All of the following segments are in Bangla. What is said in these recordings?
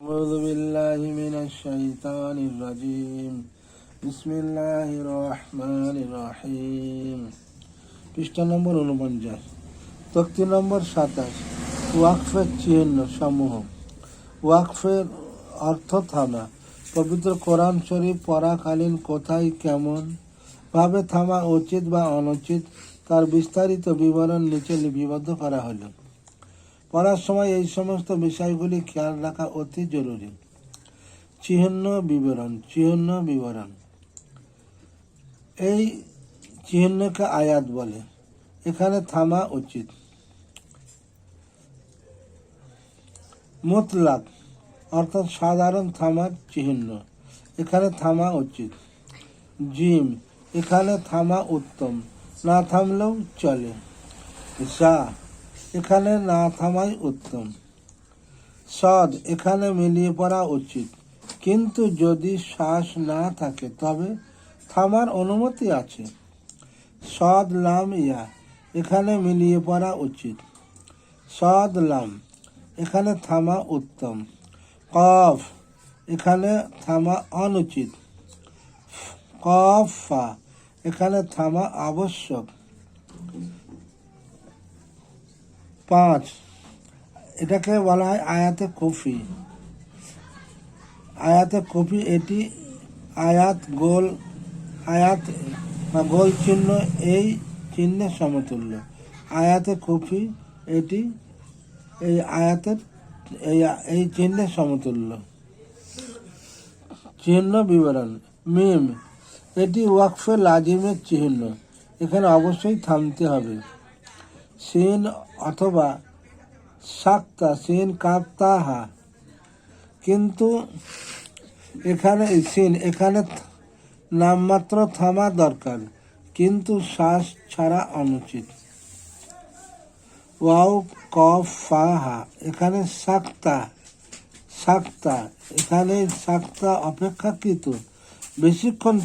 أعوذ بالله من الشيطان الرجيم بسم الله الرحمن الرحيم পৃষ্ঠা নম্বর উনপঞ্চাশ তক্তি নম্বর সাতাশ ওয়াকফের চিহ্ন সমূহ ওয়াকফের অর্থ থামা পবিত্র কোরআন শরীফ পড়াকালীন কোথায় কেমন ভাবে থামা উচিত বা অনুচিত তার বিস্তারিত বিবরণ নিচে লিপিবদ্ধ করা হলো পড়ার সময় এই সমস্ত বিষয়গুলি খেয়াল রাখা অতি জরুরি। চিহ্ন বিবরণ চিহ্ন বিবরণ। এই চিহ্নকে আয়াত বলে। এখানে থামা উচিত। মুতলাক, অর্থাৎ সাধারণ থামার চিহ্ন। এখানে থামা উচিত। জিম, এখানে থামা উত্তম। না থামলেও চলে। যা এখানে না থামাই উত্তম। সদ এখানে মিলিয়ে পড়া উচিত। কিন্তু যদি শ্বাস না থাকে, তবে থামার অনুমতি আছে। সদ লাম ইয়া, এখানে মিলিয়ে পড়া উচিত। সদ লাম, এখানে থামা উত্তম। কফ, এখানে থামা অনুচিত। কফ এখানে থামা আবশ্যক। পাঁচ। এটাকে বলা হয় আয়াতে কফি। আয়াতে কফি এটি আয়াত গোল, আয়াত বা গোল চিহ্ন, এই চিহ্নের সমতুল্য। আয়াতে কফি এটি এই আয়াতের, এই এই চিহ্নের সমতুল্য। চিহ্ন বিবরণ। মিম, এটি ওয়াকফে লাজিমের চিহ্ন। এখানে অবশ্যই থামতে হবে। সিন অথবা সাক্তা সিন কাপ্তাহা কিন্তু এখানে, সিন, এখানে নামমাত্র থামা দরকার, কিন্তু শ্বাস ছাড়া অনুচিত। ওয়াও, কফ, ফাহা, এখানে সাক্তা সাক্তা, এখানে সাক্তা অপেক্ষাকৃত। বেশিক্ষণ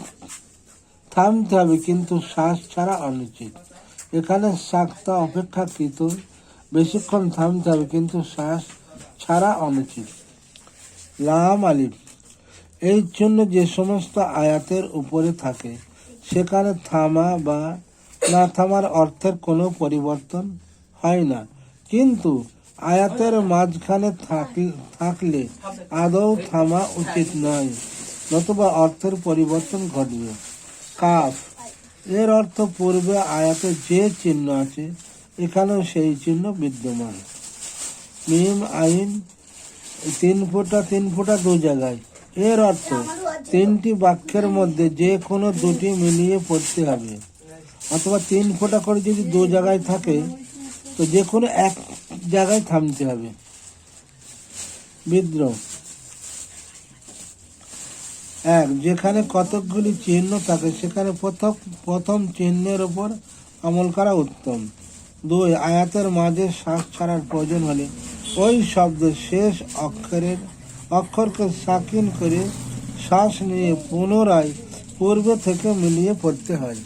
থামতে হবে, কিন্তু শ্বাস ছাড়া অনুচিত। এখানে সাক্তা অপেক্ষাকৃত বেশিক্ষণ থামতে হবে, কিন্তু শ্বাস ছাড়া অনুচিত। লাম আলিফ এই জন্য যে সমস্ত আয়াতের উপরে থাকে, সেখানে থামা বা না থামার অর্থের কোনো পরিবর্তন হয় না। কিন্তু আয়াতের মাঝখানে থাকলে আদৌ থামা উচিত নয়, নতুবা অর্থের পরিবর্তন ঘটবে। কাফ এর অর্থ পূর্বে আয়াতে যে চিহ্ন আছে, এখানেও সেই চিহ্ন বিদ্যমান। মিম, আইন, তিন ফোঁটা তিন ফোঁটা দু জায়গায়। এর অর্থ, তিনটি বাক্যের মধ্যে যে কোনো দুটি মিলিয়ে পড়তে হবে। অথবা তিন ফোঁটা করে যদি দু জায়গায় থাকে, তো যে কোনো এক জায়গায় থামতে হবে। বিদ্রোহ। এক, যেখানে কতকগুলি চিহ্ন থাকে, সেখানে প্রথম প্রথম চিহ্নের ওপর আমল করা উত্তম। দুই, আয়াতের মাঝে শ্বাস ছাড়ার প্রয়োজন হলে ওই শব্দ শেষ অক্ষরের অক্ষরকে সাকিন করে শ্বাস নিয়ে পুনরায় পূর্বে থেকে মিলিয়ে পড়তে হয়।